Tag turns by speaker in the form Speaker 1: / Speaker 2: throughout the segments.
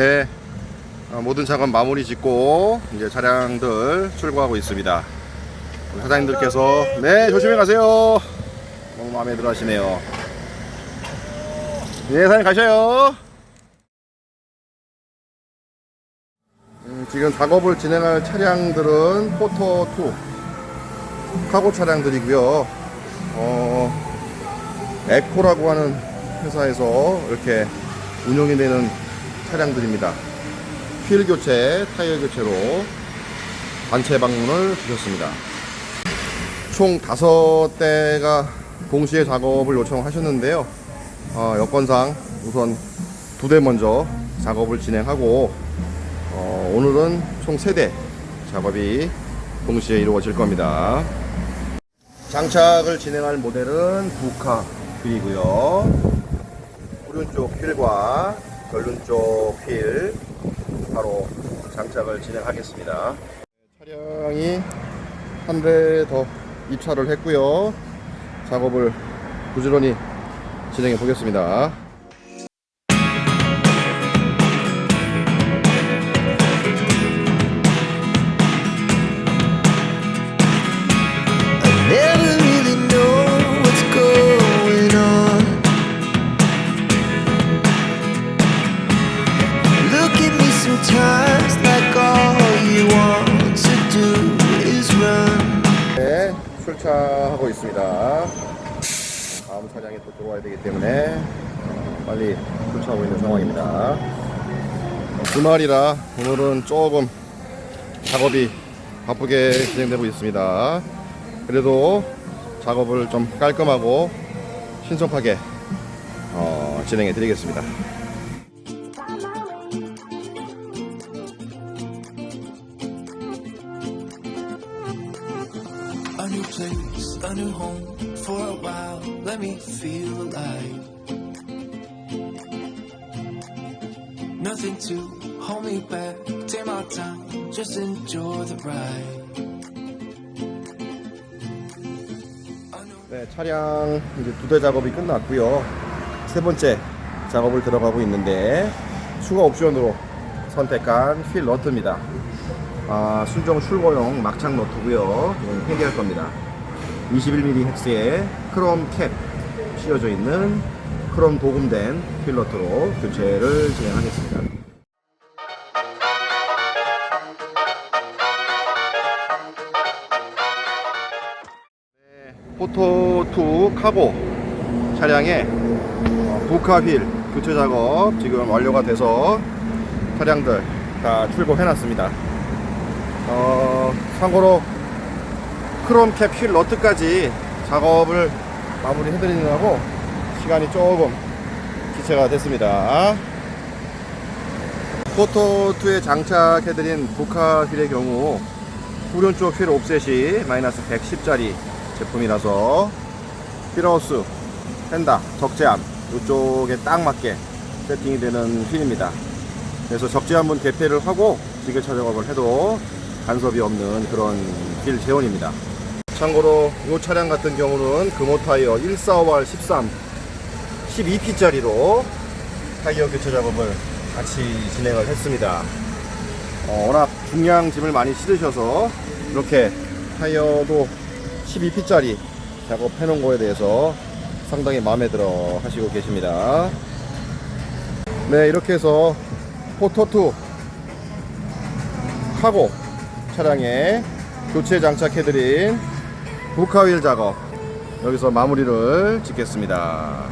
Speaker 1: 네, 어, 모든 작업 마무리 짓고 이제 차량들 출고하고 있습니다. 사장님들께서 네 조심히 가세요. 너무 마음에 들어하시네요. 네 사장님 가셔요. 음, 지금 작업을 진행할 차량들은 포터 2 카고 차량들이고요. 어, 에코라고 하는 회사에서 이렇게 운영이 되는 차량들입니다. 휠 교체, 타이어 교체로 단체 방문을 주셨습니다. 총 다섯 대가 동시에 작업을 요청하셨는데요. 어, 여건상 우선 두 대 먼저 작업을 진행하고 어, 오늘은 총세대 작업이 동시에 이루어질 겁니다. 장착을 진행할 모델은 부카 휠이고요. 오른쪽 휠과 결륜 쪽 휠 바로 장착을 진행하겠습니다. 차량이 한 대 더 입찰을 했고요. 작업을 부지런히 진행해 보겠습니다. 네, 출차하고 있습니다. 다음 차량이 또 들어와야 되기 때문에 어, 빨리 출차하고 있는 상황입니다. 주말이라 오늘은 조금 작업이 바쁘게 진행되고 있습니다. 그래도 작업을 좀 깔끔하고 신속하게 어, 진행해 드리겠습니다.
Speaker 2: A new place, a new home for a while. Let me feel alive. Nothing to hold me back. Take my time, just enjoy the ride.
Speaker 1: 네, 차량 이제 두대 작업이 끝났고요. 세 번째 작업을 들어가고 있는데 추가 옵션으로 선택한 휠 너트입니다. 아, 순정 출고용 막창 너트고요. 이건 폐기할 겁니다. 21mm 헥스에 크롬 캡 씌워져 있는 크롬 도금된 휠 너트로 교체를 진행하겠습니다. 포토2 카고 차량의 어, 부카 휠 교체 작업 지금 완료가 돼서 차량들 다 출고해 놨습니다. 어, 참고로 크롬 캡 휠 너트까지 작업을 마무리 해드리느라고 시간이 조금 기체가 됐습니다. 포토2에 장착해드린 부카 휠의 경우 후륜 쪽 휠 옵셋이 마이너스 110짜리 제품이라서 휠하우스, 펜다, 적재함 이쪽에 딱 맞게 세팅이 되는 휠입니다. 그래서 적재함은 개폐를 하고 지게 차 작업을 해도 간섭이 없는 그런 휠 제원입니다. 참고로 이 차량 같은 경우는 금호 타이어 145R 13 12P짜리로 타이어 교체 작업을 같이 진행을 했습니다. 어, 워낙 중량 짐을 많이 실으셔서 이렇게 타이어도 12P짜리 작업해 놓은 거에 대해서 상당히 마음에 들어 하시고 계십니다. 네, 이렇게 해서 포토2 카고 차량에 교체 장착해드린 부카휠 작업 여기서 마무리를 짓겠습니다.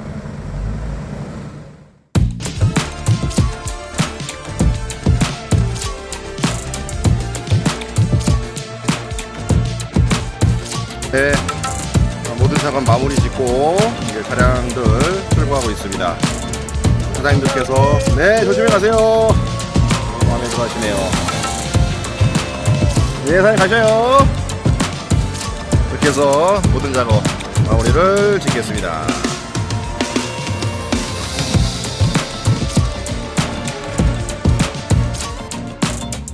Speaker 1: 네, 어, 모든 작업 마무리 짓고 이제 차량들 출고하고 있습니다. 사장님들께서 네 조심히 가세요. 마음에 들어하시네요. 네 사장님 가셔요. 이렇게 해서 모든 작업 마무리를 짓겠습니다.